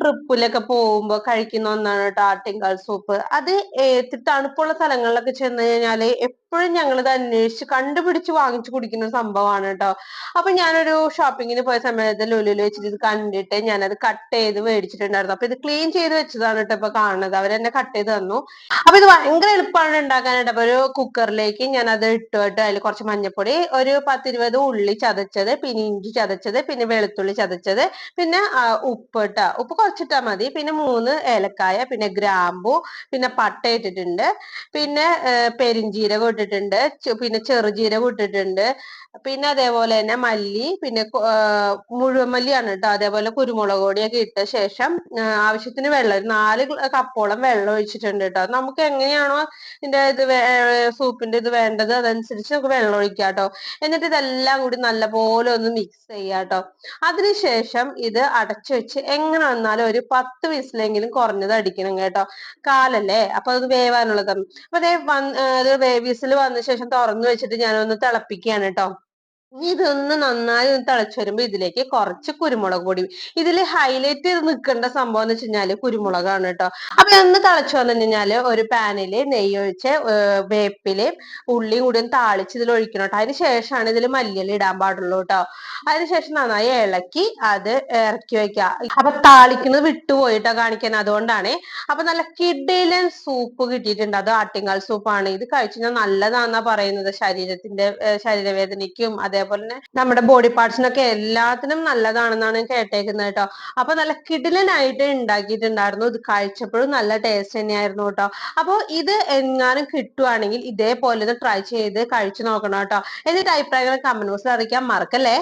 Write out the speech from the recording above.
ട്രിപ്പിലൊക്കെ പോകുമ്പോ കഴിക്കുന്ന ഒന്നാണ് കേട്ടോ ആട്ടിൻകാൽ സൂപ്പ്. അത് തണുപ്പുള്ള സ്ഥലങ്ങളിലൊക്കെ ചെന്ന് കഴിഞ്ഞാൽ എപ്പോഴും ഞങ്ങൾ ഇത് അന്വേഷിച്ച് കണ്ടുപിടിച്ച് വാങ്ങിച്ചു കുടിക്കുന്ന സംഭവമാണ് കേട്ടോ അപ്പൊ ഞാനൊരു ഷോപ്പിങ്ങിന് പോയ സമയത്ത് ലുലുലു വെച്ചിട്ട് ഇത് കണ്ടിട്ട് ഞാനത് കട്ട് ചെയ്ത് മേടിച്ചിട്ടുണ്ടായിരുന്നു. അപ്പൊ ഇത് ക്ലീൻ ചെയ്ത് വെച്ചതാണ് കേട്ടോ ഇപ്പൊ കാണുന്നത്. അവർ അവരെന്നെ കട്ട് ചെയ്ത് തന്നു. അപ്പൊ ഇത് ഭയങ്കര എളുപ്പമാണ് ഉണ്ടാക്കാനായിട്ട്. അപ്പൊ ഒരു കുക്കറിലേക്ക് ഞാൻ അത് ഇട്ടിട്ട് അതിൽ കുറച്ച് മഞ്ഞപ്പൊടി ഒരു പത്തിരുപത് ഉള്ളി ചതച്ചത് പിന്നെ ഇഞ്ചി ചതച്ചത് പിന്നെ വെളുത്തുള്ളി ചതച്ചത് പിന്നെ ഉപ്പ് കേട്ടോ ഉപ്പ് കുറച്ചിട്ടാ മതി. പിന്നെ മൂന്ന് ഏലക്കായ പിന്നെ ഗ്രാമ്പു പിന്നെ പട്ട ഇട്ടിട്ടുണ്ട്. പിന്നെ പെരിഞ്ചീരകം ഇട്ടിട്ടുണ്ട്. പിന്നെ ചെറുജീരകം ഇട്ടിട്ടുണ്ട്. പിന്നെ അതേപോലെ തന്നെ മല്ലി പിന്നെ മുഴുവൻ മല്ലിയാണ് കേട്ടോ അതേപോലെ കുരുമുളക് പൊടിയൊക്കെ ഇട്ട ശേഷം ആവശ്യത്തിന് വെള്ളം നാല് കപ്പോളം വെള്ളം ഒഴിച്ചിട്ടുണ്ട് കേട്ടോ നമുക്ക് എങ്ങനെയാണോ ഇതിന്റെ ഇത് സൂപ്പിന്റെ ഇത് വേണ്ടത് അതനുസരിച്ച് നമുക്ക് വെള്ളം ഒഴിക്കാം കേട്ടോ എന്നിട്ട് ഇതെല്ലാം കൂടി നല്ലപോലെ ഒന്ന് മിക്സ് ചെയ്യാം കേട്ടോ അതിനുശേഷം ഇത് അടച്ചു വെച്ച് എങ്ങനെ വന്നാലും ഒരു പത്ത് വിസിലെങ്കിലും കുറഞ്ഞത് അടിക്കണം കേട്ടോ. കാലല്ലേ? അപ്പൊ അത് വേവാനുള്ളതാണ് അപ്പൊ അതേ വന്ന് വിസിൽ വന്ന ശേഷം തുറന്നു വെച്ചിട്ട് ഞാനൊന്ന് തിളപ്പിക്കുകയാണ് കേട്ടോ ഇനി ഇതൊന്ന് നന്നായി ഒന്ന് തിളച്ചു ഇതിലേക്ക് കുറച്ച് കുരുമുളക് പൊടി. ഇതിൽ ഹൈലൈറ്റ് ചെയ്ത് നിൽക്കേണ്ട സംഭവം എന്ന് വെച്ച് കഴിഞ്ഞാൽ കുരുമുളകാണ് കേട്ടോ. അപ്പൊ ഒന്ന് തിളച്ചു വന്നു കഴിഞ്ഞാൽ ഒരു പാനിൽ നെയ്യ് ഒഴിച്ച് വേപ്പിലയും ഉള്ളിയും കൂടി ഒന്ന് താളിച്ച് ഇതിൽ ഒഴിക്കണം കേട്ടോ. അതിന് ശേഷമാണ് ഇതിൽ മല്ലിയില ഇടാൻ പാടുള്ളൂ കേട്ടോ. അതിനുശേഷം നന്നായി ഇളക്കി അത് ഇറക്കി വെക്കുക അപ്പൊ താളിക്കുന്നത് വിട്ടുപോയിട്ടോ കാണിക്കാൻ. അതുകൊണ്ടാണ്. അപ്പൊ നല്ല കിഡിലൻ സൂപ്പ് കിട്ടിയിട്ടുണ്ട്. അത് ആട്ടിങ്കാൽ സൂപ്പാണ് ഇത് കഴിച്ചു കഴിഞ്ഞാൽ നല്ലതാന്നാ പറയുന്നത്. ശരീരത്തിന്റെ ശരീരവേദനയ്ക്കും ശരീരവേദനയ്ക്കും അതേപോലെ തന്നെ നമ്മുടെ ബോഡി പാർട്സിനൊക്കെ എല്ലാത്തിനും നല്ലതാണെന്നാണ് കേട്ടേക്കുന്നത് കേട്ടോ. അപ്പൊ നല്ല കിടിലനായിട്ട് ഉണ്ടാക്കിയിട്ടുണ്ടായിരുന്നു ഇത് കഴിച്ചപ്പോഴും നല്ല ടേസ്റ്റ് തന്നെയായിരുന്നു കേട്ടോ. അപ്പൊ ഇത് എങ്ങാനും കിട്ടുവാണെങ്കിൽ ഇതേപോലെ ഒന്ന് ട്രൈ ചെയ്ത് കഴിച്ചു നോക്കണം കേട്ടോ. എന്നിട്ട് അഭിപ്രായങ്ങൾ കമന്റ് ബോക്സിൽ അറിയിക്കാൻ മറക്കല്ലേ?